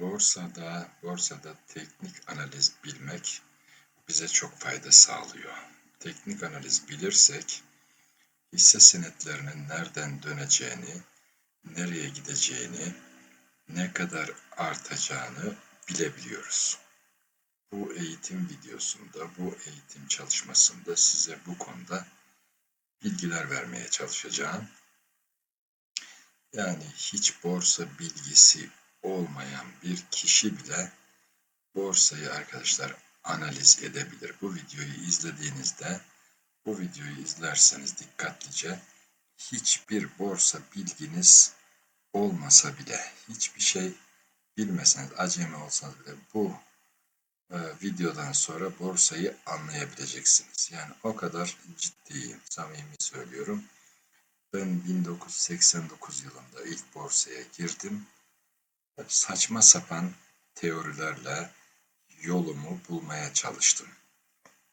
Borsada, borsada teknik analiz bilmek bize çok fayda sağlıyor. Teknik analiz bilirsek hisse senetlerinin nereden döneceğini, nereye gideceğini, ne kadar artacağını bilebiliyoruz. Bu eğitim videosunda, bu eğitim çalışmasında size bu konuda bilgiler vermeye çalışacağım. Yani hiç borsa bilgisi olmayan bir kişi bile borsayı arkadaşlar analiz edebilir. Bu videoyu izlediğinizde bu videoyu izlerseniz dikkatlice hiçbir borsa bilginiz olmasa bile hiçbir şey bilmeseniz acemi olsanız bile bu e, videodan sonra borsayı anlayabileceksiniz. Yani o kadar ciddiyim, samimi söylüyorum. Ben 1989 yılında ilk borsaya girdim saçma sapan teorilerle yolumu bulmaya çalıştım.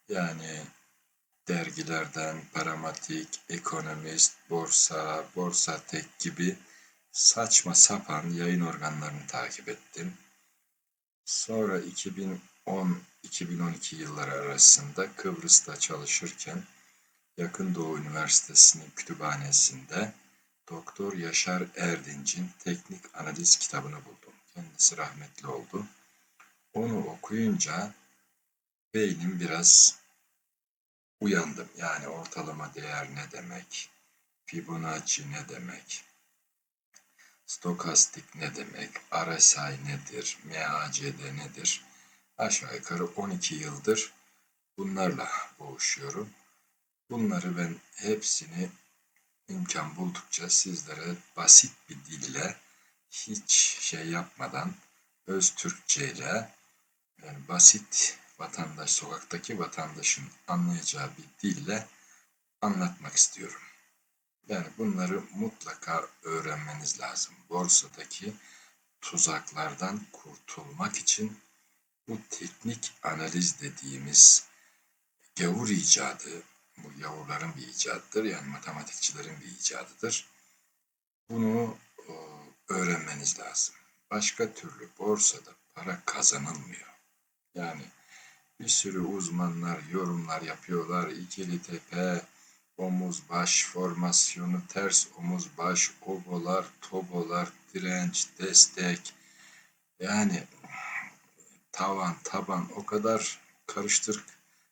Yani dergilerden Paramatik, Ekonomist, Borsa, Borsa Tek gibi saçma sapan yayın organlarını takip ettim. Sonra 2010-2012 yılları arasında Kıbrıs'ta çalışırken Yakın Doğu Üniversitesi'nin kütüphanesinde Doktor Yaşar Erdinç'in Teknik Analiz kitabını buldum. Kendisi rahmetli oldu. Onu okuyunca beynim biraz uyandım. Yani ortalama değer ne demek? Fibonacci ne demek? Stokastik ne demek? RSI nedir? MACD nedir? Aşağı yukarı 12 yıldır bunlarla boğuşuyorum. Bunları ben hepsini imkan buldukça sizlere basit bir dille hiç şey yapmadan öz Türkçe ile yani basit vatandaş, sokaktaki vatandaşın anlayacağı bir dille anlatmak istiyorum. Yani bunları mutlaka öğrenmeniz lazım. Borsadaki tuzaklardan kurtulmak için bu teknik analiz dediğimiz gavur icadı, bu yavruların bir icadıdır. Yani matematikçilerin bir icadıdır. Bunu e, öğrenmeniz lazım. Başka türlü borsada para kazanılmıyor. Yani bir sürü uzmanlar yorumlar yapıyorlar. İkili tepe, omuz baş formasyonu, ters omuz baş, obolar, tobolar, direnç, destek. Yani tavan, taban o kadar karıştır,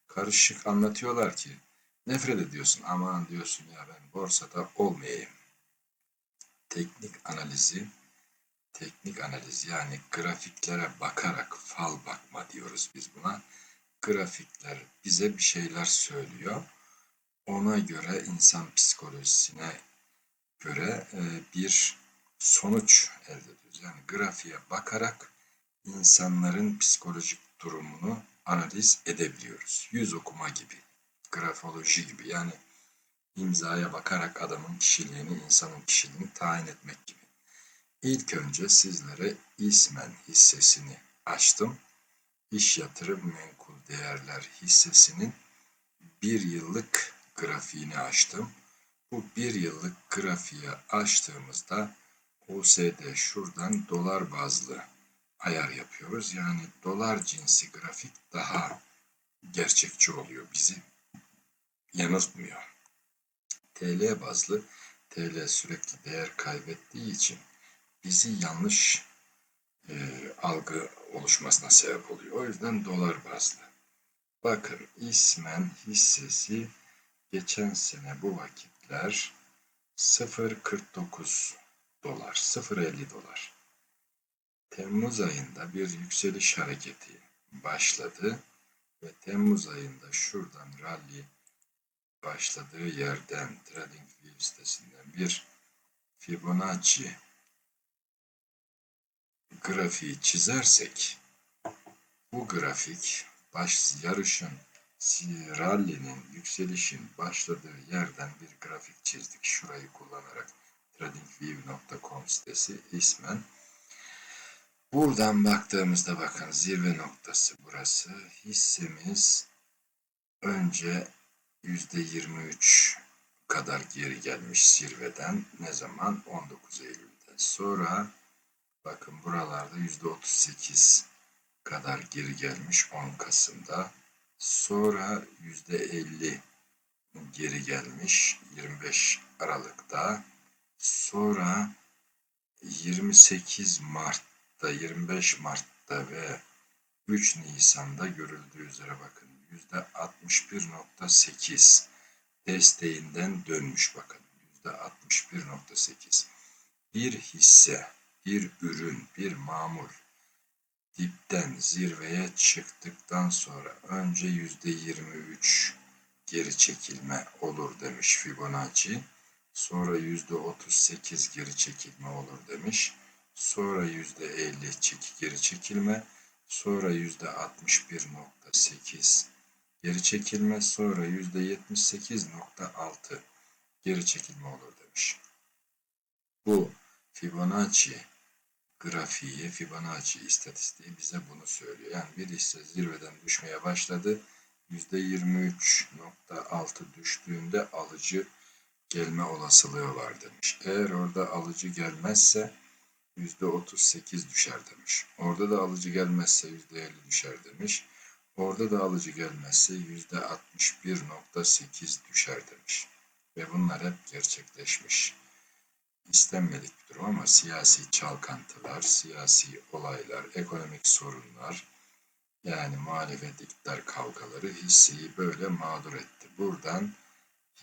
karışık anlatıyorlar ki Nefret ediyorsun. Aman diyorsun ya ben borsada olmayayım. Teknik analizi, teknik analiz yani grafiklere bakarak fal bakma diyoruz biz buna. Grafikler bize bir şeyler söylüyor. Ona göre insan psikolojisine göre e, bir sonuç elde ediyoruz. Yani grafiğe bakarak insanların psikolojik durumunu analiz edebiliyoruz. Yüz okuma gibi grafoloji gibi yani imzaya bakarak adamın kişiliğini, insanın kişiliğini tayin etmek gibi. İlk önce sizlere ismen hissesini açtım. İş yatırım menkul değerler hissesinin bir yıllık grafiğini açtım. Bu bir yıllık grafiği açtığımızda USD şuradan dolar bazlı ayar yapıyoruz. Yani dolar cinsi grafik daha gerçekçi oluyor bizi yanıltmıyor. TL bazlı TL sürekli değer kaybettiği için bizi yanlış e, algı oluşmasına sebep oluyor. O yüzden dolar bazlı. Bakın ismen hissesi geçen sene bu vakitler 0.49 dolar, 0.50 dolar. Temmuz ayında bir yükseliş hareketi başladı ve Temmuz ayında şuradan rally başladığı yerden TradingView sitesinden bir Fibonacci grafiği çizersek bu grafik baş yarışın rally'nin yükselişin başladığı yerden bir grafik çizdik. Şurayı kullanarak tradingview.com sitesi ismen Buradan baktığımızda bakın zirve noktası burası. Hissemiz önce %23 kadar geri gelmiş zirveden. Ne zaman? 19 Eylül'de. Sonra Bakın buralarda yüzde 38 kadar geri gelmiş 10 Kasım'da. Sonra yüzde 50 geri gelmiş 25 Aralık'ta. Sonra 28 Mart'ta, 25 Mart'ta ve 3 Nisan'da görüldüğü üzere bakın yüzde 61.8 desteğinden dönmüş bakın yüzde 61.8 bir hisse, bir ürün, bir mamul dipten zirveye çıktıktan sonra önce yüzde 23 geri çekilme olur demiş Fibonacci. Sonra yüzde 38 geri çekilme olur demiş. Sonra yüzde 50 çeki geri çekilme. Sonra yüzde 61.8 geri çekilme. Sonra yüzde 78.6 geri çekilme olur demiş. Bu Fibonacci grafiği, Fibonacci istatistiği bize bunu söylüyor. Yani bir hisse zirveden düşmeye başladı. %23.6 düştüğünde alıcı gelme olasılığı var demiş. Eğer orada alıcı gelmezse %38 düşer demiş. Orada da alıcı gelmezse %50 düşer demiş. Orada da alıcı gelmezse %61.8 düşer demiş. Ve bunlar hep gerçekleşmiş. İstenmedik bir durum ama siyasi çalkantılar, siyasi olaylar, ekonomik sorunlar, yani muhalefet iktidar kavgaları hisseyi böyle mağdur etti. Buradan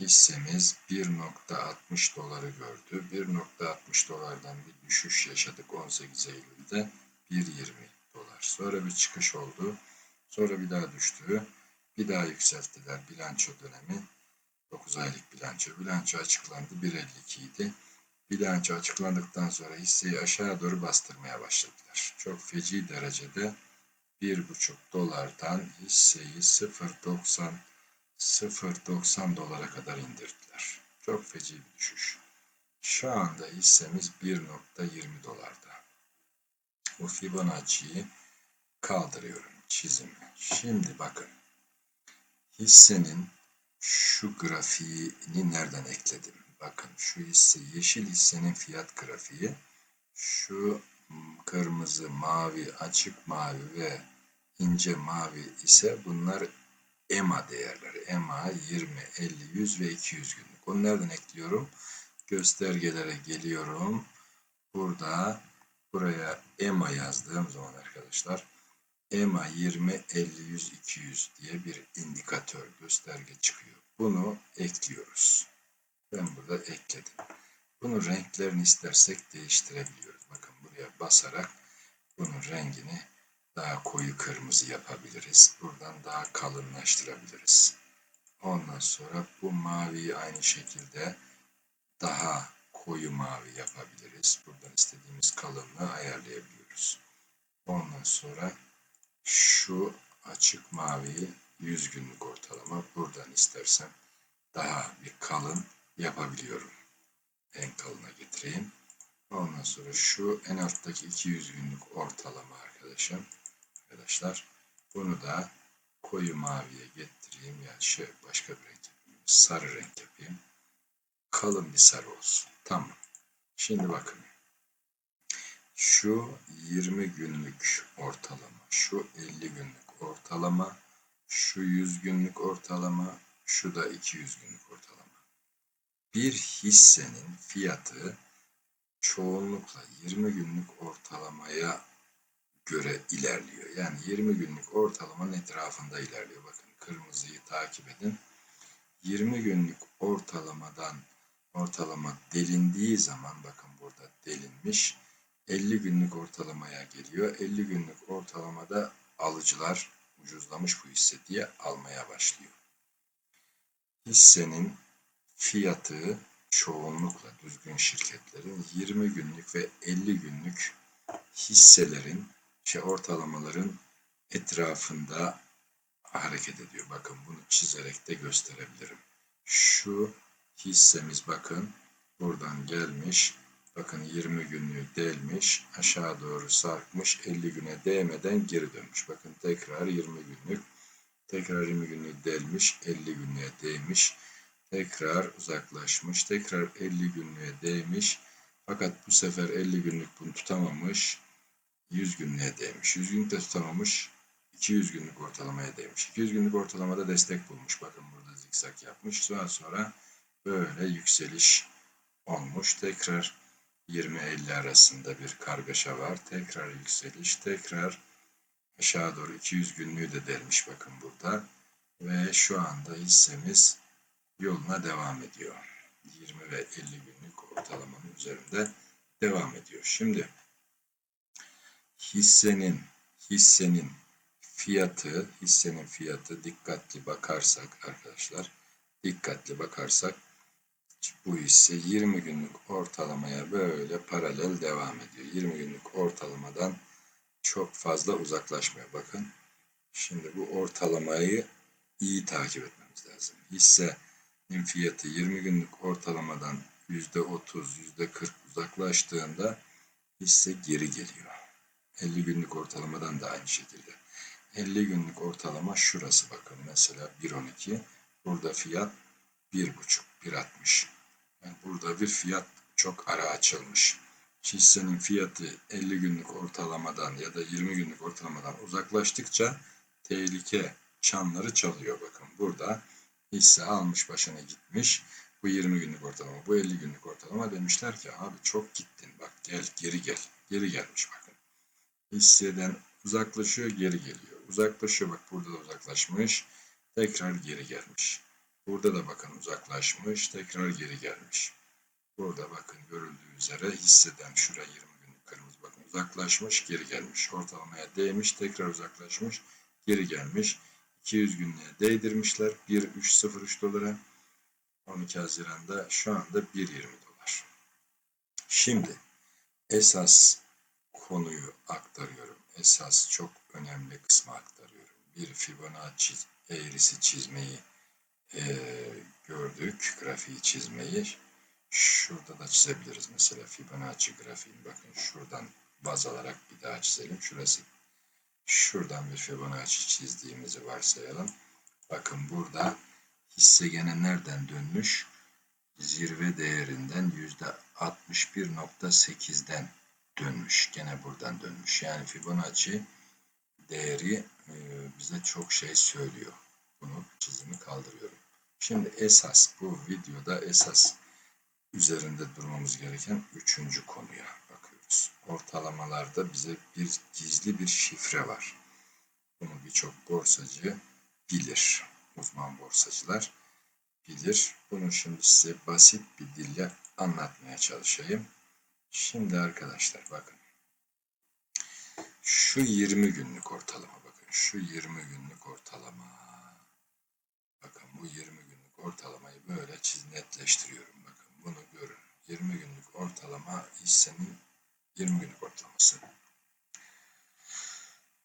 hissemiz 1.60 doları gördü. 1.60 dolardan bir düşüş yaşadık 18 Eylül'de 1.20 dolar. Sonra bir çıkış oldu. Sonra bir daha düştü. Bir daha yükselttiler bilanço dönemi. 9 aylık bilanço. Bilanço açıklandı 1.52 idi. Bilanço açıklandıktan sonra hisseyi aşağı doğru bastırmaya başladılar. Çok feci derecede 1,5 dolardan hisseyi 0.90 0.90 dolara kadar indirdiler. Çok feci bir düşüş. Şu anda hissemiz 1.20 dolarda. Bu Fibonacci'yi kaldırıyorum çizimi. Şimdi bakın. Hissenin şu grafiğini nereden ekledim? Bakın şu hisse yeşil hissenin fiyat grafiği. Şu kırmızı, mavi, açık mavi ve ince mavi ise bunlar EMA değerleri. EMA 20, 50, 100 ve 200 günlük. Onu nereden ekliyorum? Göstergelere geliyorum. Burada buraya EMA yazdığım zaman arkadaşlar EMA 20, 50, 100, 200 diye bir indikatör gösterge çıkıyor. Bunu ekliyoruz. Ben burada ekledim. Bunun renklerini istersek değiştirebiliyoruz. Bakın buraya basarak bunun rengini daha koyu kırmızı yapabiliriz. Buradan daha kalınlaştırabiliriz. Ondan sonra bu maviyi aynı şekilde daha koyu mavi yapabiliriz. Buradan istediğimiz kalınlığı ayarlayabiliyoruz. Ondan sonra şu açık maviyi 100 günlük ortalama buradan istersem daha bir kalın yapabiliyorum. En kalına getireyim. Ondan sonra şu en alttaki 200 günlük ortalama arkadaşım. Arkadaşlar bunu da koyu maviye getireyim. Yani şey başka bir renk yapayım. Sarı renk yapayım. Kalın bir sarı olsun. Tamam. Şimdi bakın. Şu 20 günlük ortalama, şu 50 günlük ortalama, şu 100 günlük ortalama, şu da 200 günlük ortalama. Bir hissenin fiyatı çoğunlukla 20 günlük ortalamaya göre ilerliyor. Yani 20 günlük ortalamanın etrafında ilerliyor. Bakın kırmızıyı takip edin. 20 günlük ortalamadan ortalama delindiği zaman bakın burada delinmiş 50 günlük ortalamaya geliyor. 50 günlük ortalamada alıcılar ucuzlamış bu hisse diye almaya başlıyor. Hissenin fiyatı çoğunlukla düzgün şirketlerin 20 günlük ve 50 günlük hisselerin şey ortalamaların etrafında hareket ediyor. Bakın bunu çizerek de gösterebilirim. Şu hissemiz bakın buradan gelmiş. Bakın 20 günlüğü delmiş. Aşağı doğru sarkmış. 50 güne değmeden geri dönmüş. Bakın tekrar 20 günlük. Tekrar 20 günlüğü delmiş. 50 günlüğe değmiş. Tekrar uzaklaşmış. Tekrar 50 günlüğe değmiş. Fakat bu sefer 50 günlük bunu tutamamış. 100 günlüğe değmiş. 100 günlük de tutamamış. 200 günlük ortalamaya değmiş. 200 günlük ortalamada destek bulmuş. Bakın burada zikzak yapmış. Daha sonra böyle yükseliş olmuş. Tekrar 20-50 arasında bir kargaşa var. Tekrar yükseliş. Tekrar aşağı doğru 200 günlüğü de delmiş bakın burada. Ve şu anda hissemiz yoluna devam ediyor. 20 ve 50 günlük ortalamanın üzerinde devam ediyor. Şimdi hissenin hissenin fiyatı hissenin fiyatı dikkatli bakarsak arkadaşlar dikkatli bakarsak bu hisse 20 günlük ortalamaya böyle paralel devam ediyor. 20 günlük ortalamadan çok fazla uzaklaşmıyor. Bakın şimdi bu ortalamayı iyi takip etmemiz lazım. Hissenin fiyatı 20 günlük ortalamadan %30, %40 uzaklaştığında hisse geri geliyor. 50 günlük ortalamadan da aynı şekilde. 50 günlük ortalama şurası bakın mesela 1.12 burada fiyat 1.5 1.60 yani burada bir fiyat çok ara açılmış. Hissenin fiyatı 50 günlük ortalamadan ya da 20 günlük ortalamadan uzaklaştıkça tehlike çanları çalıyor bakın. Burada hisse almış başına gitmiş. Bu 20 günlük ortalama, bu 50 günlük ortalama demişler ki abi çok gittin bak gel geri gel. Geri gelmiş bakın. Hisseden uzaklaşıyor geri geliyor. Uzaklaşıyor bak burada da uzaklaşmış. Tekrar geri gelmiş. Burada da bakın uzaklaşmış. Tekrar geri gelmiş. Burada bakın görüldüğü üzere hisseden şura 20 günlük kırmızı bakın uzaklaşmış geri gelmiş. Ortalamaya değmiş tekrar uzaklaşmış geri gelmiş. 200 günlüğe değdirmişler. 1.303 dolara. 12 Haziran'da şu anda 1.20 dolar. Şimdi esas konuyu aktarıyorum. Esas çok önemli kısmı aktarıyorum. Bir Fibonacci eğrisi çizmeyi e, gördük. Grafiği çizmeyi. Şurada da çizebiliriz mesela Fibonacci grafiğini. Bakın şuradan baz alarak bir daha çizelim. Şurası şuradan bir Fibonacci çizdiğimizi varsayalım. Bakın burada hisse gene nereden dönmüş? Zirve değerinden %61.8'den dönmüş. Gene buradan dönmüş. Yani Fibonacci değeri e, bize çok şey söylüyor. Bunu çizimi kaldırıyorum. Şimdi esas bu videoda esas üzerinde durmamız gereken üçüncü konuya bakıyoruz. Ortalamalarda bize bir gizli bir şifre var. Bunu birçok borsacı bilir. Uzman borsacılar bilir. Bunu şimdi size basit bir dille anlatmaya çalışayım. Şimdi arkadaşlar bakın. Şu 20 günlük ortalama bakın. Şu 20 günlük ortalama. Bakın bu 20 günlük ortalamayı böyle çiz netleştiriyorum. Bakın bunu görün. 20 günlük ortalama hissenin 20 günlük ortalaması.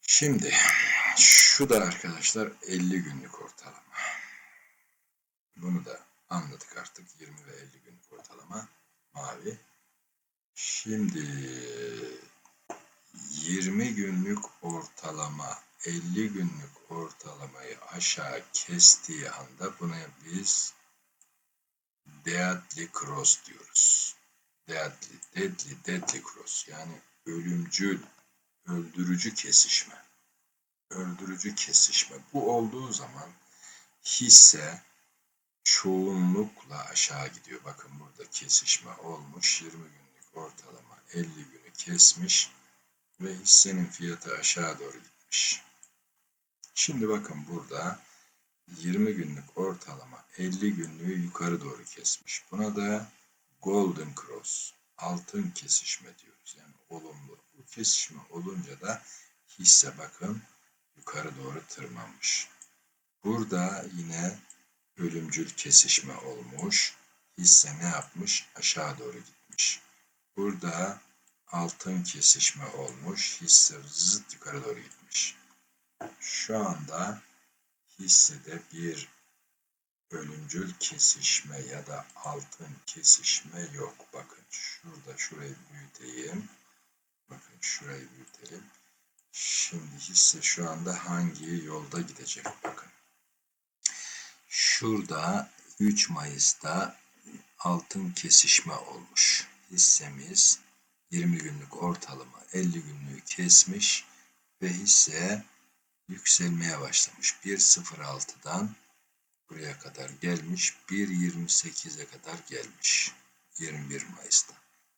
Şimdi şu da arkadaşlar 50 günlük ortalama. Bunu da anladık artık. 20 ve 50 günlük ortalama mavi. Şimdi 20 günlük ortalama 50 günlük ortalamayı aşağı kestiği anda buna biz deadly cross diyoruz. Deadly, deadly, deadly cross yani ölümcül, öldürücü kesişme. Öldürücü kesişme. Bu olduğu zaman hisse çoğunlukla aşağı gidiyor. Bakın burada kesişme olmuş. 20 günlük ortalama 50 günü kesmiş ve hissenin fiyatı aşağı doğru gitmiş. Şimdi bakın burada 20 günlük ortalama 50 günlüğü yukarı doğru kesmiş. Buna da golden cross, altın kesişme diyoruz. Yani olumlu. Bu kesişme olunca da hisse bakın yukarı doğru tırmanmış. Burada yine ölümcül kesişme olmuş. Hisse ne yapmış? Aşağı doğru gitmiş. Burada altın kesişme olmuş. Hisse zıt yukarı doğru gitmiş. Şu anda hissede bir ölümcül kesişme ya da altın kesişme yok. Bakın şurada şurayı büyüteyim. Bakın şurayı büyütelim. Şimdi hisse şu anda hangi yolda gidecek? Bakın. Şurada 3 Mayıs'ta altın kesişme olmuş. Hissemiz 20 günlük ortalama 50 günlüğü kesmiş ve hisse yükselmeye başlamış. 1.06'dan buraya kadar gelmiş. 1.28'e kadar gelmiş. 21 Mayıs'ta.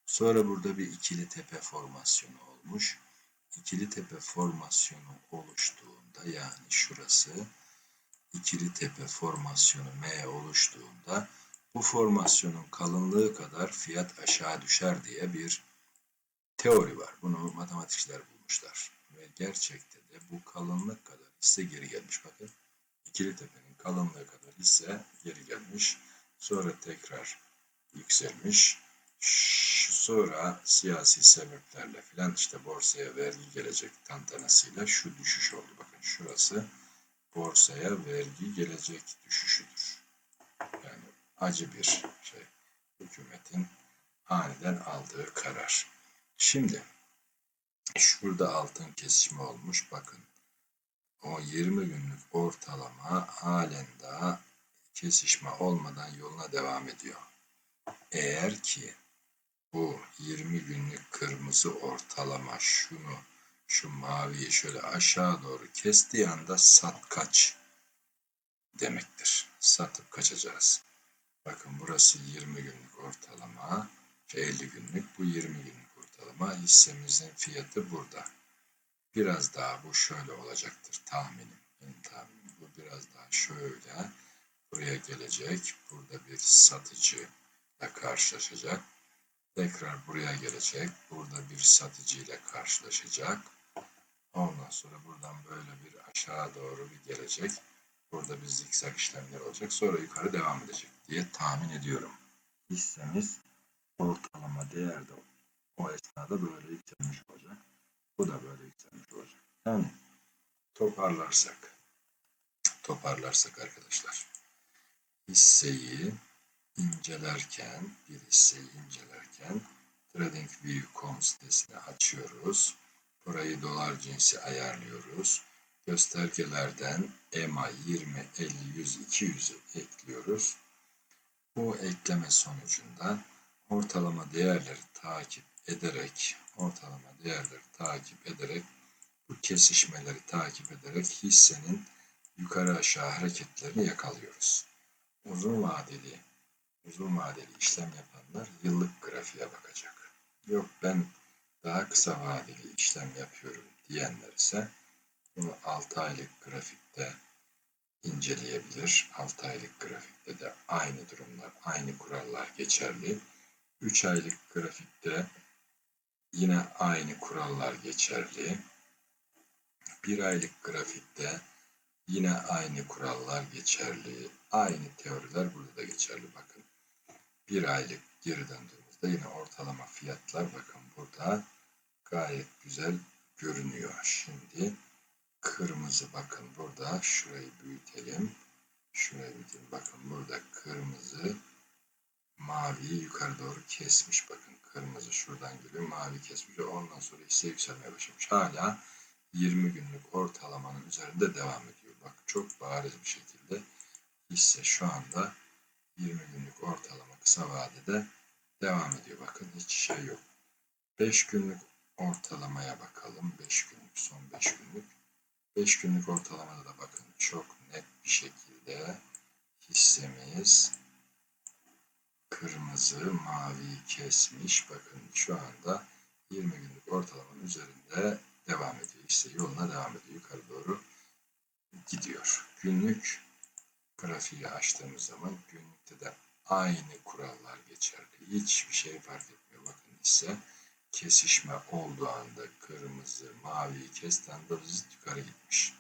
Sonra burada bir ikili tepe formasyonu olmuş. İkili tepe formasyonu oluştuğunda yani şurası ikili tepe formasyonu M oluştuğunda bu formasyonun kalınlığı kadar fiyat aşağı düşer diye bir teori var. Bunu matematikçiler bulmuşlar. Ve gerçekte de bu kalınlık kadar hisse geri gelmiş. Bakın ikili tepenin kalınlığı kadar hisse geri gelmiş. Sonra tekrar yükselmiş. Sonra siyasi sebeplerle filan işte borsaya vergi gelecek tantanasıyla şu düşüş oldu. Bakın şurası borsaya vergi gelecek düşüşüdür. Yani acı bir şey. Hükümetin aniden aldığı karar. Şimdi şurada altın kesişme olmuş. Bakın o 20 günlük ortalama halen daha kesişme olmadan yoluna devam ediyor. Eğer ki bu 20 günlük kırmızı ortalama şunu şu maviyi şöyle aşağı doğru kestiği anda sat kaç demektir. Satıp kaçacağız. Bakın burası 20 günlük ortalama, 50 günlük bu 20 günlük ortalama hissemizin fiyatı burada. Biraz daha bu şöyle olacaktır tahminim. Benim tahminim bu biraz daha şöyle buraya gelecek. Burada bir satıcı ile karşılaşacak. Tekrar buraya gelecek. Burada bir satıcı ile karşılaşacak. Ondan sonra buradan böyle bir aşağı doğru bir gelecek. Burada bir zikzak işlemler olacak. Sonra yukarı devam edecek diye tahmin ediyorum. Hissemiz ortalama değerde o esnada böyle yükselmiş olacak. Bu da böyle yükselmiş olacak. Yani toparlarsak toparlarsak arkadaşlar hisseyi incelerken bir hisseyi incelerken TradingView.com sitesini açıyoruz. Burayı dolar cinsi ayarlıyoruz. Göstergelerden EMA 20, 50, 100, 200'ü ekliyoruz. Bu ekleme sonucunda ortalama değerleri takip ederek ortalama değerleri takip ederek bu kesişmeleri takip ederek hissenin yukarı aşağı hareketlerini yakalıyoruz. Uzun vadeli uzun vadeli işlem yapanlar yıllık grafiğe bakacak. Yok ben daha kısa vadeli işlem yapıyorum diyenler ise bunu 6 aylık grafikte inceleyebilir. 6 aylık grafikte de aynı durumlar, aynı kurallar geçerli. 3 aylık grafikte yine aynı kurallar geçerli. 1 aylık grafikte yine aynı kurallar geçerli. Aynı teoriler burada da geçerli bakın. 1 aylık geri döndüğümüzde yine ortalama fiyatlar bakın burada gayet güzel görünüyor. Şimdi kırmızı bakın burada şurayı büyütelim. Şurayı büyütelim. Bakın burada kırmızı maviyi yukarı doğru kesmiş. Bakın kırmızı şuradan geliyor. Mavi kesmiş. Ondan sonra hisse yükselmeye başlamış. Hala 20 günlük ortalamanın üzerinde devam ediyor. Bak çok bariz bir şekilde hisse şu anda 20 günlük ortalama kısa vadede devam ediyor. Bakın hiç şey yok. 5 günlük ortalamaya bakalım. 5 günlük, son 5 günlük. 5 günlük ortalamada da bakın çok net bir şekilde hissemiz kırmızı, mavi kesmiş. Bakın şu anda 20 günlük ortalamanın üzerinde devam ediyor. Hisse yoluna devam ediyor. Yukarı doğru gidiyor. Günlük grafiği açtığımız zaman günlükte de aynı kurallar geçerli. Hiçbir şey fark etmiyor. Bakın hisse kesişme olduğu anda kırmızı, kestiği anda zıt yukarı gitmiş.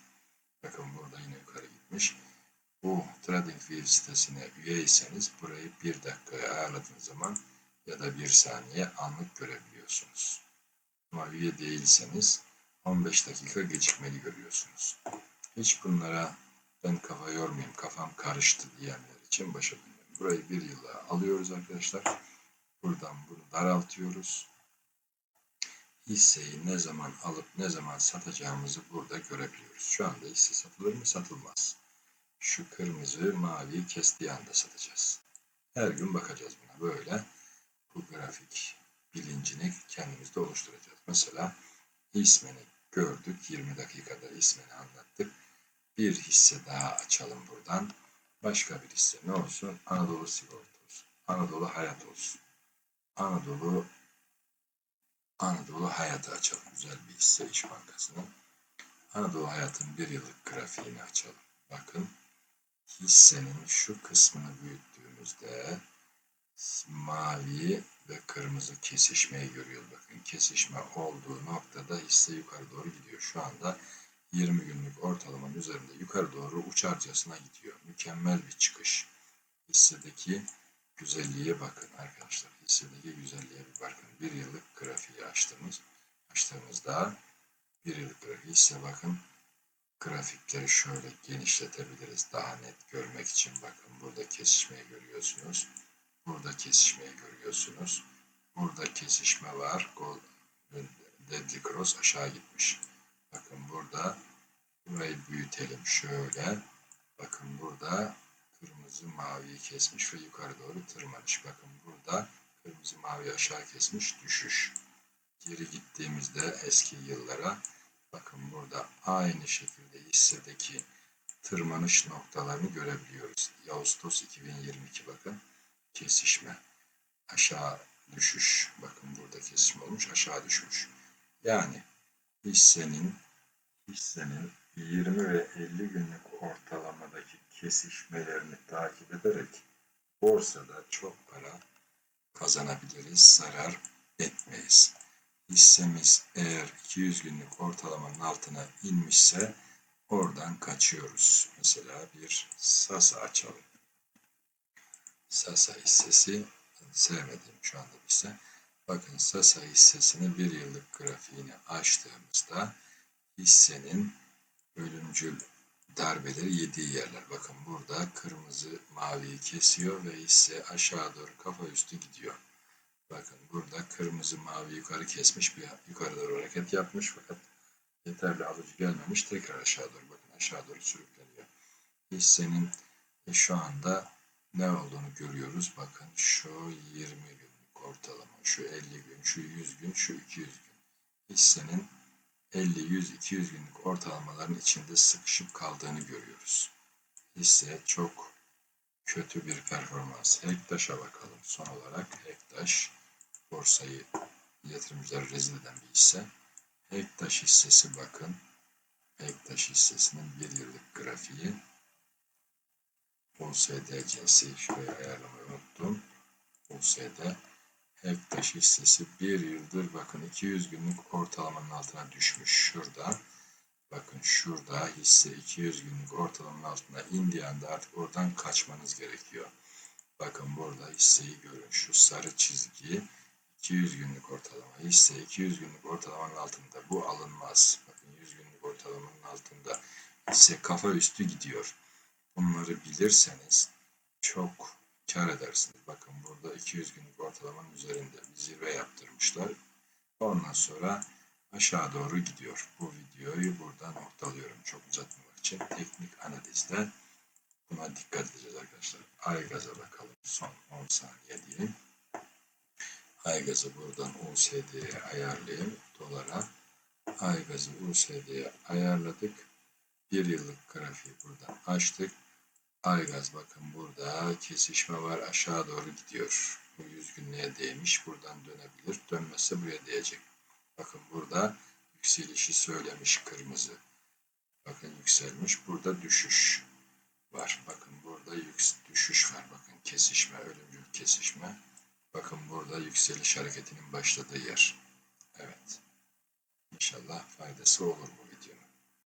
Bakın burada yine yukarı gitmiş. Bu TradingView sitesine üyeyseniz burayı bir dakikaya ayarladığınız zaman ya da bir saniye anlık görebiliyorsunuz. Ama üye değilseniz 15 dakika gecikmeli görüyorsunuz. Hiç bunlara ben kafa yormayayım, kafam karıştı diyenler için başa dönüyorum. Burayı bir yıla alıyoruz arkadaşlar. Buradan bunu daraltıyoruz hisseyi ne zaman alıp ne zaman satacağımızı burada görebiliyoruz. Şu anda hisse satılır mı? Satılmaz. Şu kırmızı maviyi kestiği anda satacağız. Her gün bakacağız buna. Böyle bu grafik bilincini kendimizde oluşturacağız. Mesela ismini gördük. 20 dakikada ismini anlattık. Bir hisse daha açalım buradan. Başka bir hisse ne olsun? Anadolu Sigorta olsun. Anadolu Hayat olsun. Anadolu Anadolu Hayat'ı açalım. Güzel bir hisse İş Bankası'nın. Anadolu Hayat'ın bir yıllık grafiğini açalım. Bakın hissenin şu kısmını büyüttüğümüzde mavi ve kırmızı kesişmeyi görüyoruz. Bakın kesişme olduğu noktada hisse yukarı doğru gidiyor. Şu anda 20 günlük ortalamanın üzerinde yukarı doğru uçarcasına gidiyor. Mükemmel bir çıkış. Hissedeki güzelliğe bakın arkadaşlar. Güzelliğe bir bakın. Bir yıllık grafiği açtığımız açtığımızda bir yıllık grafiği hisse bakın grafikleri şöyle genişletebiliriz daha net görmek için. Bakın burada kesişmeyi görüyorsunuz. Burada kesişmeyi görüyorsunuz. Burada kesişme var. Deadly Cross aşağı gitmiş. Bakın burada burayı büyütelim şöyle. Bakın burada kırmızı maviyi kesmiş ve yukarı doğru tırmanış. Bakın burada kırmızı mavi aşağı kesmiş düşüş. Geri gittiğimizde eski yıllara bakın burada aynı şekilde hissedeki tırmanış noktalarını görebiliyoruz. Ağustos 2022 bakın kesişme. Aşağı düşüş. Bakın burada kesişme olmuş aşağı düşmüş. Yani hissenin hissenin 20 ve 50 günlük ortalamadaki kesişmelerini takip ederek borsada çok para kazanabiliriz, zarar etmeyiz. Hissemiz eğer 200 günlük ortalamanın altına inmişse oradan kaçıyoruz. Mesela bir Sasa açalım. Sasa hissesi sevmediğim şu anda hisse. Bakın Sasa hissesini bir yıllık grafiğini açtığımızda hissenin ölümcül darbeleri yediği yerler. Bakın burada kırmızı maviyi kesiyor ve hisse aşağı doğru kafa üstü gidiyor. Bakın burada kırmızı mavi yukarı kesmiş bir yukarı doğru hareket yapmış fakat yeterli alıcı gelmemiş tekrar aşağı doğru bakın aşağı doğru sürükleniyor. Hissenin e, şu anda ne olduğunu görüyoruz. Bakın şu 20 günlük ortalama, şu 50 gün, şu 100 gün, şu 200 gün. Hissenin 50, 100, 200 günlük ortalamaların içinde sıkışıp kaldığını görüyoruz. Hisse çok kötü bir performans. Hektaş'a bakalım son olarak. Hektaş borsayı yatırımcıları rezil eden bir hisse. Hektaş hissesi bakın. Hektaş hissesinin bir yıllık grafiği. USD cinsi şuraya ayarlamayı unuttum. USD Hektaş hissesi bir yıldır bakın 200 günlük ortalamanın altına düşmüş. Şurada bakın şurada hisse 200 günlük ortalamanın altına indiği anda artık oradan kaçmanız gerekiyor. Bakın burada hisseyi görün. Şu sarı çizgi 200 günlük ortalama. Hisse 200 günlük ortalamanın altında. Bu alınmaz. Bakın 100 günlük ortalamanın altında. Hisse kafa üstü gidiyor. Bunları bilirseniz çok kar edersiniz. Bakın burada 200 günlük ortalamanın üzerinde bir zirve yaptırmışlar. Ondan sonra aşağı doğru gidiyor. Bu videoyu burada noktalıyorum. Çok uzatmamak için teknik analizde buna dikkat edeceğiz arkadaşlar. Aygaz'a bakalım. Son 10 saniye diyeyim. Aygaz'ı buradan USD'ye ayarlayayım. Dolara. Aygaz'ı USD'ye ayarladık. Bir yıllık grafiği buradan açtık. Aygaz bakın burada kesişme var aşağı doğru gidiyor. Bu 100 günlüğe değmiş buradan dönebilir. Dönmezse buraya değecek. Bakın burada yükselişi söylemiş kırmızı. Bakın yükselmiş. Burada düşüş var. Bakın burada düşüş var. Bakın kesişme, ölümcül kesişme. Bakın burada yükseliş hareketinin başladığı yer. Evet. İnşallah faydası olur bu videonun.